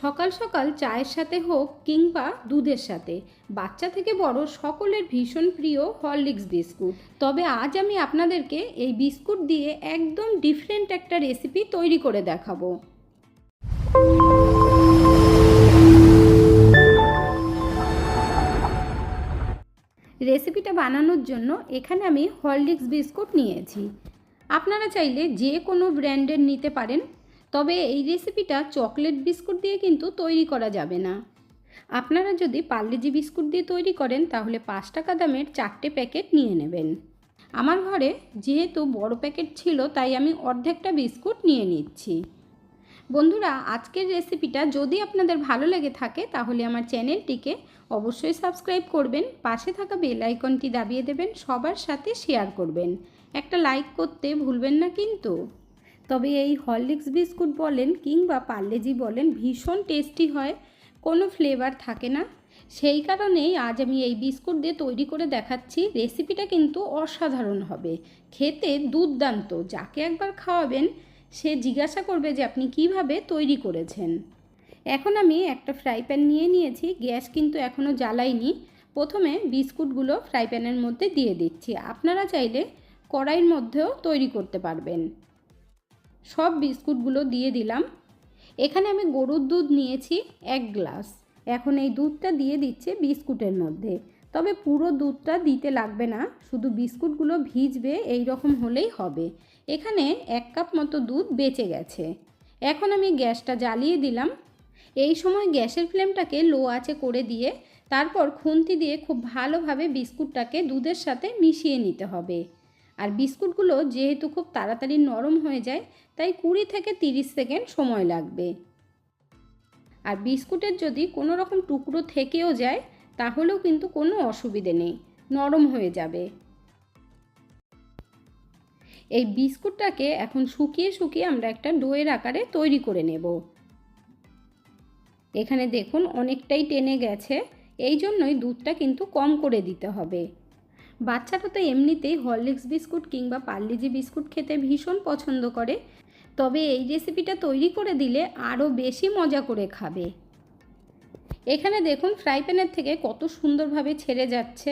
সকাল সকাল চায়ের সাথে হোক কিংবা দুধের সাথে। বাচ্চা থেকে বড় সকলের ভীষণ প্রিয় হরলিক্স বিস্কুট। তবে আজ আমি আপনাদেরকে এই বিস্কুট দিয়ে একদম ডিফারেন্ট একটা রেসিপি তৈরি করে দেখাবো। রেসিপিটা বানানোর জন্য এখানে আমি হরলিক্স বিস্কুট নিয়েছি। আপনারা চাইলে যে কোনো ব্র্যান্ডের নিতে পারেন। তবে এই রেসিপিটা চকলেট বিস্কুট দিয়ে কিন্তু তৈরি করা যাবে না। আপনারা যদি পার্লেজি বিস্কুট দিয়ে তৈরি করেন, তাহলে পাঁচ টাকা দামের চারটে প্যাকেট নিয়ে নেবেন। আমার ঘরে যেহেতু বড় প্যাকেট ছিল, তাই আমি অর্ধেকটা বিস্কুট নিয়ে নিচ্ছি। বন্ধুরা, আজকের রেসিপিটা যদি আপনাদের ভালো লেগে থাকে, তাহলে আমার চ্যানেলটিকে অবশ্যই সাবস্ক্রাইব করবেন, পাশে থাকা বেল আইকনটি দাবিয়ে দেবেন, সবার সাথে শেয়ার করবেন। একটা লাইক করতে ভুলবেন না কিন্তু। তবে এই হরলিক্স বিস্কুট বলেন কিংবা পার্লেজি বলেন ভীষণ টেস্টি হয়, কোনো ফ্লেভার থাকে না। সেই কারণেই আজ আমি এই বিস্কুট দিয়ে তৈরি করে দেখাচ্ছি, রেসিপিটা কিন্তু অসাধারণ হবে। খেতে দুর্দান্ত, যাকে একবার খাওয়াবেন সে জিজ্ঞাসা করবে যে আপনি কীভাবে তৈরি করেছেন। এখন আমি একটা ফ্রাই প্যান নিয়ে নিয়েছি, গ্যাস কিন্তু এখনও জ্বালাইনি। প্রথমে বিস্কুটগুলো ফ্রাই প্যানের মধ্যে দিয়ে দিচ্ছি। আপনারা চাইলে কড়াইয়ের মধ্যেও তৈরি করতে পারবেন। সব বিস্কুটগুলো দিয়ে দিলাম। এখানে আমি গরুর দুধ নিয়েছি এক গ্লাস। এখন এই দুধটা দিয়ে দিচ্ছে বিস্কুটের মধ্যে। তবে পুরো দুধটা দিতে লাগবে না, শুধু বিস্কুটগুলো ভিজবে এই রকম হলেই হবে। এখানে এক কাপ মতো দুধ বেঁচে গেছে। এখন আমি গ্যাসটা জ্বালিয়ে দিলাম। এই সময় গ্যাসের ফ্লেমটাকে লো আঁচে করে দিয়ে তারপর খুন্তি দিয়ে খুব ভালোভাবে বিস্কুটটাকে দুধের সাথে মিশিয়ে নিতে হবে। আর বিস্কুটগুলো যেহেতু খুব তাড়াতাড়ি নরম হয়ে যায়, তাই কুড়ি থেকে তিরিশ সেকেন্ড সময় লাগবে। আর বিস্কুটের যদি কোনো রকম টুকরো থেকেও যায়, তাহলেও কিন্তু কোনো অসুবিধে নেই, নরম হয়ে যাবে। এই বিস্কুটটাকে এখন শুকিয়ে শুকিয়ে আমরা একটা ডোয়ের আকারে তৈরি করে নেব। এখানে দেখুন অনেকটাই টেনে গেছে, এই জন্যই দুধটা কিন্তু কম করে দিতে হবে। বাচ্চারা তো এমনিতেই হরলিক্স বিস্কুট কিংবা পার্লিজি বিস্কুট খেতে ভীষণ পছন্দ করে। তবে এই রেসিপিটা তৈরি করে দিলে আরও বেশি মজা করে খাবে। এখানে দেখুন ফ্রাই প্যানের থেকে কত সুন্দরভাবে ছেড়ে যাচ্ছে,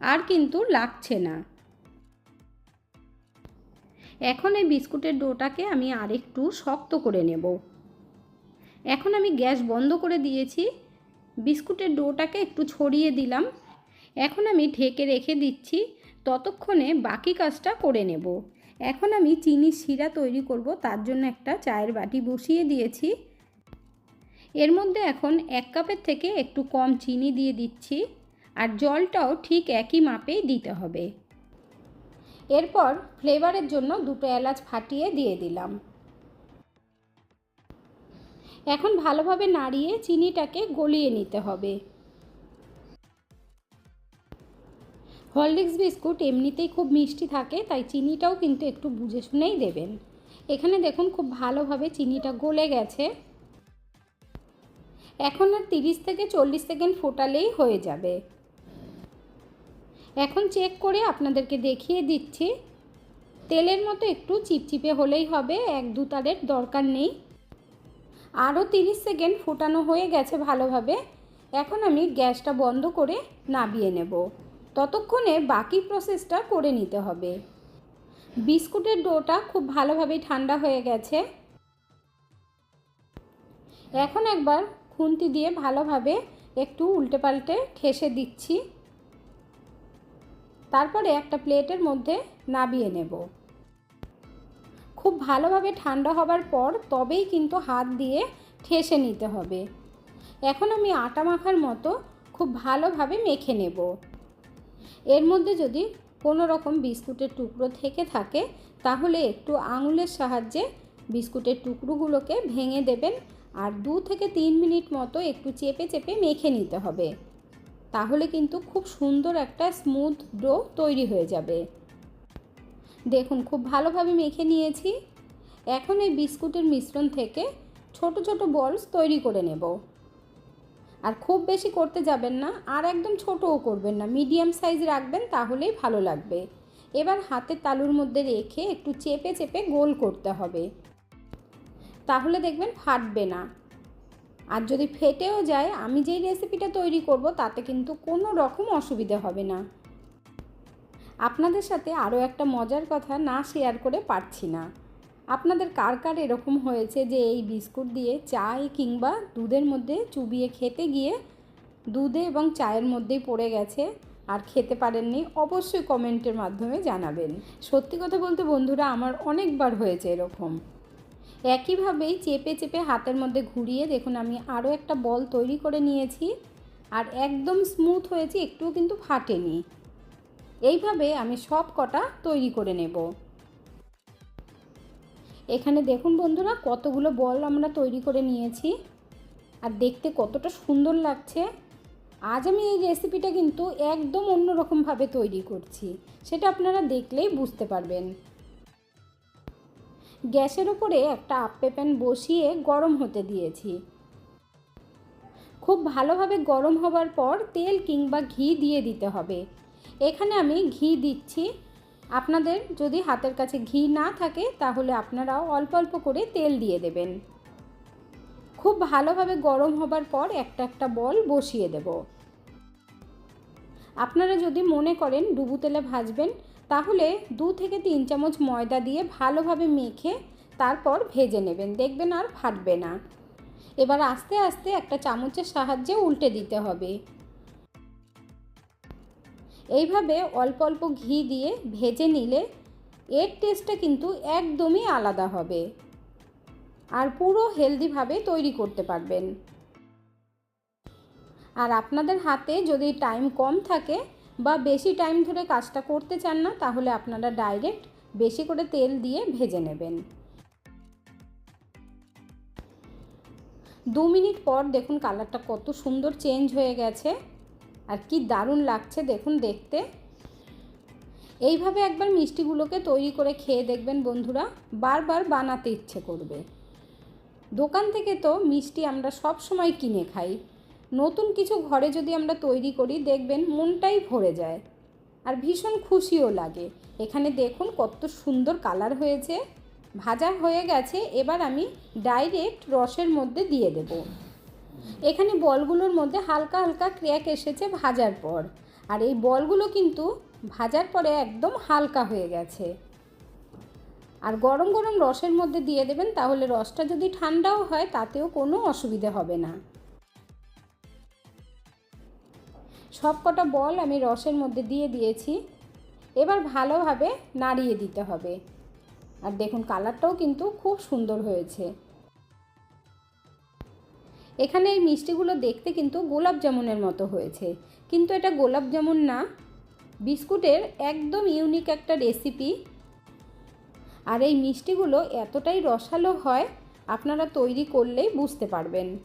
আর কিন্তু লাগছে না। এখন এই বিস্কুটের ডোটাকে আমি আরেকটু শক্ত করে নেব। এখন আমি গ্যাস বন্ধ করে দিয়েছি। বিস্কুটের ডোটাকে একটু ছড়িয়ে দিলাম। এখন আমি ঢেকে রেখে দিচ্ছি, ততক্ষণে বাকি কাজটা করে নেব। এখন আমি চিনির শিরা তৈরি করব, তার জন্য একটা চায়ের বাটি বসিয়ে দিয়েছি। এর মধ্যে এখন এক কাপের থেকে একটু কম চিনি দিয়ে দিচ্ছি, আর জলটাও ঠিক একই মাপেই দিতে হবে। এরপর ফ্লেভারের জন্য দুটো এলাচ ফাটিয়ে দিয়ে দিলাম। এখন ভালোভাবে নাড়িয়ে চিনিটাকে গলিয়ে নিতে হবে। হরলিক্স বিস্কুট এমনিতেই খুব মিষ্টি থাকে, তাই চিনিটাও কিন্তু একটু বুঝে শুনেই দেবেন। এখানে দেখুন খুব ভালোভাবে চিনিটা গলে গেছে। এখন আর তিরিশ থেকে চল্লিশ সেকেন্ড ফোটালেই হয়ে যাবে। এখন চেক করে আপনাদেরকে দেখিয়ে দিচ্ছি। তেলের মতো একটু চিপচিপে হলেই হবে, এক দু তারের দরকার নেই। আরও তিরিশ সেকেন্ড ফোটানো হয়ে গেছে ভালোভাবে। এখন আমি গ্যাসটা বন্ধ করে নাবিয়ে নেব। ততক্ষণে বাকি প্রসেসটা করে নিতে হবে। বিস্কুটের ডোটা খুব ভালোভাবেই ঠান্ডা হয়ে গেছে। এখন একবার খুন্তি দিয়ে ভালোভাবে একটু উল্টে পাল্টে ঠেসে দিচ্ছি। তারপরে একটা প্লেটের মধ্যে নাবিয়ে নেব। খুব ভালোভাবে ঠান্ডা হবার পর তবেই কিন্তু হাত দিয়ে ঠেসে নিতে হবে। এখন আমি আটা মাখার মতো খুব ভালোভাবে মেখে নেব। এর মধ্যে যদি কোনো রকম বিস্কুটের টুকরো থেকে থাকে, তাহলে একটু আঙুলের সাহায্যে বিস্কুটের টুকরোগুলোকে ভেঙে দেবেন আর দু থেকে তিন মিনিট মতো একটু চেপে চেপে মেখে নিতে হবে। তাহলে কিন্তু খুব সুন্দর একটা স্মুথ ডো তৈরি হয়ে যাবে। দেখুন, খুব ভালোভাবে মেখে নিয়েছি। এখন এই বিস্কুটের মিশ্রণ থেকে ছোট ছোট বলস তৈরি করে নেব। আর খুব বেশি করতে যাবেন না, আর একদম ছোটও করবেন না। মিডিয়াম সাইজ রাখবেন, তাহলেই ভালো লাগবে। এবার হাতের তালুর মধ্যে রেখে একটু চেপে চেপে গোল করতে হবে। তাহলে দেখবেন ফাটবে না। আর যদি ফেটেও যায়, আমি যেই রেসিপিটা তৈরি করব, তাতে কিন্তু কোনো রকম অসুবিধে হবে না। আপনাদের সাথে আরও একটা মজার কথা না শেয়ার করে পারছি না। আপনাদের কার কার এরকম হয়েছে যে এই বিস্কুট দিয়ে চায় কিংবা দুধের মধ্যে চুবিয়ে খেতে গিয়ে দুধে এবং চায়ের মধ্যেই পড়ে গেছে আর খেতে পারেননি, অবশ্যই কমেন্টের মাধ্যমে জানাবেন। সত্যি কথা বলতে বন্ধুরা, আমার অনেকবার হয়েছে এরকম। একইভাবেই চেপে চেপে হাতের মধ্যে ঘুরিয়ে দেখুন, আমি আরও একটা বল তৈরি করে নিয়েছি আর একদম স্মুথ হয়েছে, একটুও কিন্তু ফাটেনি। এইভাবে আমি সব কটা তৈরি করে নেব। এখানে দেখুন বন্ধুরা, কতগুলো বল আমরা তৈরি করে নিয়েছি। আর দেখতে কতটা সুন্দর লাগছে। আজ আমি এই রেসিপিটা কিন্তু একদম অন্যরকমভাবে তৈরি করছি। সেটা আপনারা দেখলেই বুঝতে পারবেন। গ্যাসের ওপরে একটা আপ্পে প্যান বসিয়ে গরম হতে দিয়েছি। খুব ভালোভাবে গরম হবার পর তেল কিংবা ঘি দিয়ে দিতে হবে। এখানে আমি ঘি দিচ্ছি। আপনাদের যদি হাতের কাছে ঘি না থাকে, তাহলে আপনারাও অল্প অল্প করে তেল দিয়ে দেবেন। খুব ভালোভাবে গরম হবার পর একটা একটা বল বসিয়ে দেব। আপনারা যদি মনে করেন ডুবু তেলে ভাজবেন, তাহলে দু থেকে তিন চামচ ময়দা দিয়ে ভালোভাবে মেখে তারপর ভেজে নেবেন। দেখবেন আর ফাটবে না। এবার আস্তে আস্তে একটা চামচের সাহায্যে উল্টে দিতে হবে। এইভাবে অল্প অল্প ঘি দিয়ে ভেজে নিলে এর টেস্টটা কিন্তু একদমই আলাদা হবে। আর পুরো হেলদিভাবে তৈরি করতে পারবেন। আর আপনাদের হাতে যদি টাইম কম থাকে বা বেশি টাইম ধরে কাজটা করতে চান না, তাহলে আপনারা ডাইরেক্ট বেশি করে তেল দিয়ে ভেজে নেবেন। দু মিনিট পর দেখুন কালারটা কত সুন্দর চেঞ্জ হয়ে গেছে। আর কি দারুণ লাগছে দেখুন দেখতে। এইভাবে একবার মিষ্টিগুলোকে তৈরি করে খেয়ে দেখবেন বন্ধুরা, বারবার বানাতে ইচ্ছে করবে। দোকান থেকে তো মিষ্টি আমরা সব সময় কিনে খাই। নতুন কিছু ঘরে যদি আমরা তৈরি করি, দেখবেন মনটাই ভরে যায়। আর ভীষণ খুশিও লাগে। এখানে দেখুন কত সুন্দর কালার হয়েছে। ভাজা হয়ে গেছে, এবার আমি ডাইরেক্ট রসের মধ্যে দিয়ে দেব। এখানে বলগুলোর মধ্যে হালকা হালকা ক্র্যাক এসেছে ভাজার পর। আর এই বলগুলো কিন্তু ভাজার পরে একদম হালকা হয়ে গেছে। আর গরম গরম রসের মধ্যে দিয়ে দেবেন, তাহলে রসটা যদি ঠান্ডাও হয়, তাতেও কোনো অসুবিধে হবে না। সব কটা বল আমি রসের মধ্যে দিয়ে দিয়েছি। এবার ভালোভাবে নাড়িয়ে দিতে হবে। আর দেখুন, কালারটাও কিন্তু খুব সুন্দর হয়েছে। এখানে এই মিষ্টিগুলো দেখতে কিন্তু গোলাপ জামুনের মতো হয়েছে। কিন্তু এটা গোলাপ জামুন না, বিস্কুটের একদম ইউনিক একটা রেসিপি। আর এই মিষ্টিগুলো এতটাই রসালো হয়, আপনারা তৈরি করলেই বুঝতে পারবেন।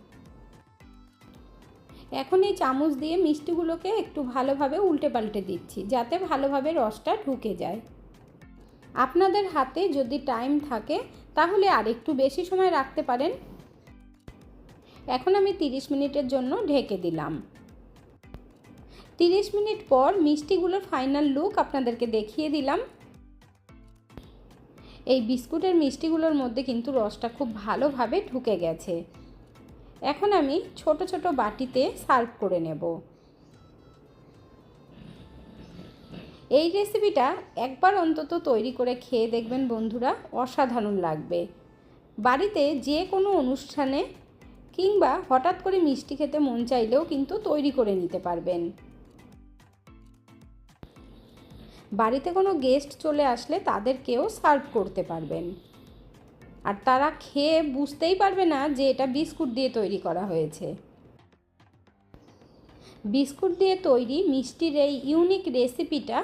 এখন এই চামচ দিয়ে মিষ্টিগুলোকে একটু ভালোভাবে উল্টে পাল্টে দিচ্ছি, যাতে ভালোভাবে রসটা ঢুকে যায়। আপনাদের হাতে যদি টাইম থাকে, তাহলে আর একটু বেশি সময় রাখতে পারেন। এখন আমি 30 মিনিটের জন্য ঢেকে দিলাম। 30 মিনিট পর মিষ্টিগুলোর ফাইনাল লুক আপনাদেরকে দেখিয়ে দিলাম। এই বিস্কুটের মিষ্টিগুলোর মধ্যে কিন্তু রসটা খুব ভালোভাবে ঢুকে গেছে। এখন আমি ছোট ছোট বাটিতে সার্ভ করে নেব। এই রেসিপিটা একবার অন্তত তৈরি করে খেয়ে দেখবেন বন্ধুরা, অসাধারণ লাগবে। বাড়িতে যে কোনো অনুষ্ঠানে কিংবা হঠাৎ করে মিষ্টি খেতে মন চাইলেও কিন্তু তৈরি করে নিতে পারবেন। বাড়িতে কোনো গেস্ট চলে আসলে তাদেরকেও সার্ভ করতে পারবেন। আর তারা খেয়ে বুঝতেই পারবে না যে এটা বিস্কুট দিয়ে তৈরি করা হয়েছে। বিস্কুট দিয়ে তৈরি মিষ্টির এই ইউনিক রেসিপিটা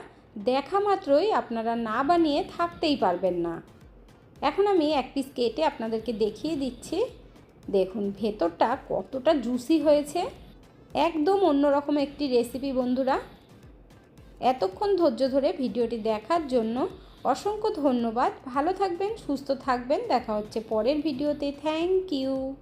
দেখা মাত্রই আপনারা না বানিয়ে থাকতেই পারবেন না। এখন আমি এক পিস কেটে আপনাদেরকে দেখিয়ে দিচ্ছি। দেখুন, ভেতরটা কতটা জুসি হয়েছে। একদম অন্যরকম একটি রেসিপি বন্ধুরা। এতক্ষণ ধৈর্য ধরে ভিডিওটি দেখার জন্য অসংখ্য ধন্যবাদ। ভালো থাকবেন, সুস্থ থাকবেন। দেখা হচ্ছে পরের ভিডিওতে। Thank you